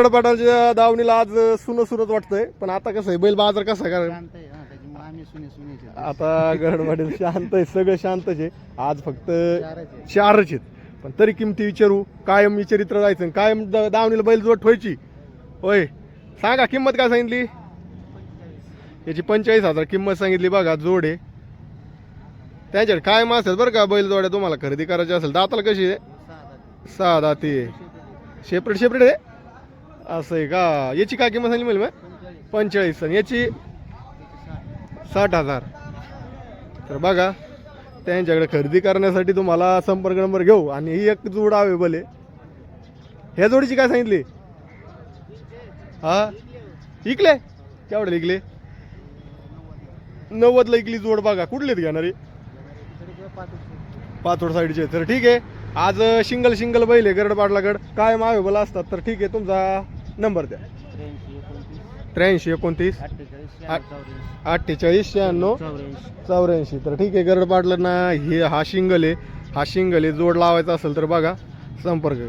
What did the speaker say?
गडपाटाच्या दावणीला आज सुन सुनच वाटतंय. पण आता कसं आहे बैल बाजार कसा आहे? कारण शांत आहे ना त्याच्यामुळे आम्ही सुने सुनेचे आता गडपाटील शांत आहे सगळं शांतच आहे. आज फक्त चारच आहे. चारच आहेत. पण तरी किमती विचारू कायम विचारित्र जायचं आणि कायम द- दावणीला बैल जोड ठेवायची. होय. सांगा किंमत काय सांगितली? याची पंचेचाळीस हजार किंमत सांगितली बघा जोड आहे. त्यांच्याकडे काय मास आहेत बरं का बैल जोड्या तुम्हाला खरेदी करायची असेल दाताला कशी आहे? सहा दात. सहा दाती आहे. शेपरेट शेपरेट आहे? असं आहे का? याची काय किंमत सांगली मला पंचेचाळीस. पंचेचाळीस आणि याची साठ. हजार. तर बघा त्यांच्याकडे खरेदी करण्यासाठी तुम्हाला संपर्क नंबर घेऊ आणि ही एक जोड अवेलेबल आहे. ह्या जोडीची काय सांगितली? हा? इकले? केवढे इकले? नव्वदला इकली जोड बघा कुठली घेणारी? तरी पाचोड साईडचे तर ठीक आहे आज शिंगल शिंगल बैल आहे गरड पाटलागड काय अवेलेबल असतात. तर ठीक आहे तुमचा नंबर द्या. त्र्याऐंशी एकोणतीस. अठ्ठेचाळीस शहाण्णव, चौऱ्याऐंशी. तर ठीक आहे गरड पाडलं ना हे हा शिंगल आहे. हा शिंगल आहे जोड लावायचा असेल तर बघा संपर्क करा.